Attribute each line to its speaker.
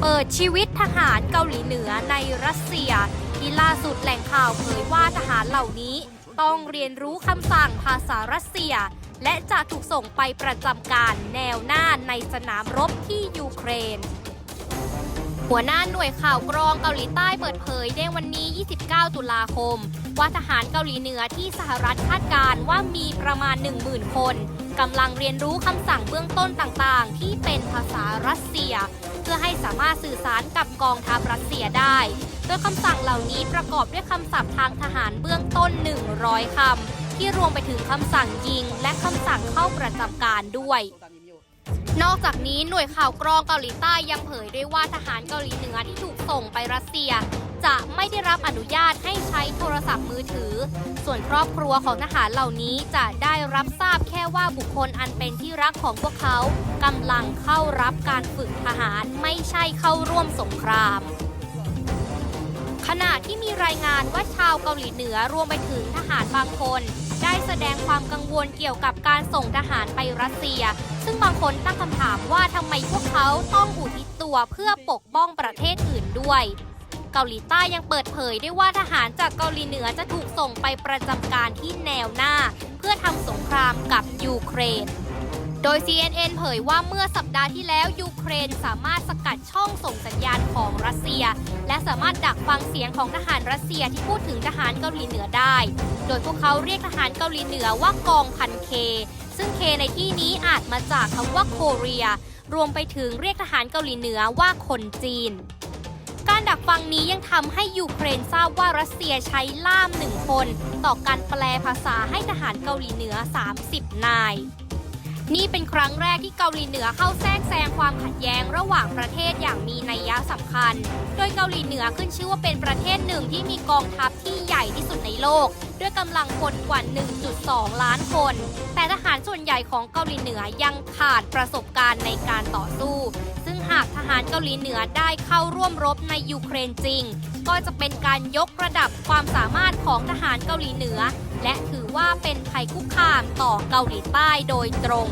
Speaker 1: เปิดชีวิตทหารเกาหลีเหนือในรัสเซีย ที่ล่าสุดแหล่งข่าวเผยว่าทหารเหล่านี้ ต้องเรียนรู้คำสั่งภาษารัสเซีย และจะถูกส่งไปประจำการแนวหน้าในสนามรบที่ยูเครน หัวหน้าหน่วยข่าวกรองเกาหลีใต้เปิดเผยในวันนี้ 29 ตุลาคม ว่าทหารเกาหลีเหนือที่สหรัฐคาดการณ์ว่ามีประมาณ 10,000 คนกำลังเรียนรู้คำสั่งเบื้องต้นต่างๆ ที่เป็นภาษารัสเซีย เพื่อให้สามารถสื่อสารกับกองทัพรัสเซียได้ โดยคำสั่งเหล่านี้ประกอบด้วยคำศัพท์ทางทหารเบื้องต้น 100 คำที่รวมไปถึงคำสั่งยิง และคำสั่งเข้าประจำการด้วย นอกจากนี้หน่วยข่าวกรองเกาหลีใต้ยังเผยด้วยว่าทหารเกาหลีเหนือที่ถูกส่งไปรัสเซีย จะไม่ได้รับอนุญาตให้ใช้โทรศัพท์มือถือ ส่วนครอบครัวของทหารเหล่านี้จะได้รับทราบแค่ว่าบุคคลอันเป็นที่รักของพวกเขากำลังเข้ารับการฝึกทหารไม่ใช่เข้าร่วมสงครามขณะที่มีรายงานว่าชาวเกาหลีเหนือรวมไปถึงทหารบางคน แสดงความกังวลเกี่ยวกับการส่งทหารไปรัสเซีย ซึ่งบางคนตั้งคำถามว่าทำไมพวกเขาต้องอุทิศตัวเพื่อปกป้องประเทศอื่นด้วยเกาหลีใต้ยังเปิดเผยได้วยว่าทหารจากเกาหลีเหนือจะถูกส่งไปประจำการที่แนวหน้า เพื่อทำสงครามกับยูเครน โดย CNN เผยว่าเมื่อสัปดาห์ที่แล้วยูเครนสามารถสกัดช่องส่งสัญญาณของรัสเซีย และสามารถดักฟังเสียงของทหารรัสเซียที่พูดถึงทหารเกาหลีเหนือได้ โดยพวกเขาเรียกทหารเกาหลีเหนือว่ากองพันเค ซึ่งเคในที่นี้อาจมาจากคำว่าโคเรีย รวมไปถึงเรียกทหารเกาหลีเหนือว่าคนจีน การดักฟังนี้ยังทำให้ยูเครนทราบว่ารัสเซียใช้ล่ามหนึ่งคน ต่อการแปลภาษาให้ทหารเกาหลีเหนือ 30 นาย นี่เป็นครั้งแรกที่เกาหลีเหนือเข้าแทรกแซงความขัดแย้งระหว่างประเทศอย่างมีนัยยะสำคัญ โดยเกาหลีเหนือขึ้นชื่อว่าเป็นประเทศหนึ่งที่มีกองทัพที่ใหญ่ที่สุดในโลก ด้วยกำลังพลกว่า 1.2 ล้านคน แต่ทหารส่วนใหญ่ของเกาหลีเหนือยังขาดประสบการณ์ในการต่อสู้ ซึ่งหากทหารเกาหลีเหนือได้เข้าร่วมรบในยูเครนจริง ก็จะเป็นการยกระดับความสามารถ ของทหารเกาหลีเหนือ และถือว่าเป็นภัยคุกคามต่อเกาหลีใต้โดยตรง